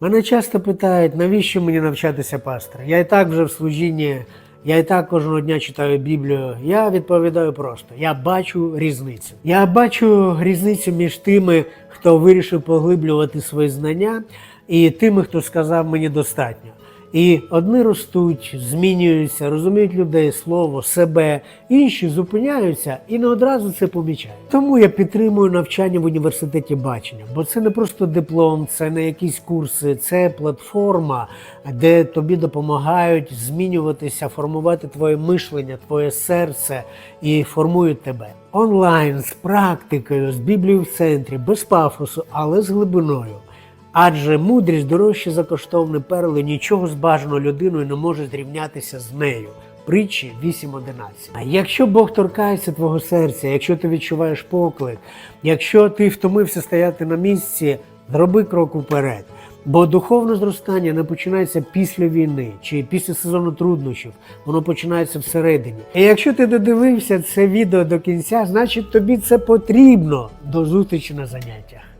Мене часто питають, навіщо мені навчатися пастора? Я і так вже в служінні, я і так кожного дня читаю Біблію. Я відповідаю просто: я бачу різницю. Я бачу різницю між тими, хто вирішив поглиблювати свої знання, і тими, хто сказав мені достатньо. І одні ростуть, змінюються, розуміють людей, слово, себе, інші зупиняються і не одразу це помічають. Тому я підтримую навчання в університеті бачення, бо це не просто диплом, це не якісь курси, це платформа, де тобі допомагають змінюватися, формувати твоє мишлення, твоє серце і формують тебе. Онлайн з практикою, з біблією в центрі, без пафосу, але з глибиною. Адже мудрість дорожче за коштовні перли, нічого з бажаною людиною не може зрівнятися з нею. Притчі 8.11. А якщо Бог торкається твого серця, якщо ти відчуваєш поклик, якщо ти втомився стояти на місці, зроби крок уперед. Бо духовне зростання не починається після війни чи після сезону труднощів, воно починається всередині. І якщо ти додивився це відео до кінця, значить тобі це потрібно. До зустрічі на заняттях.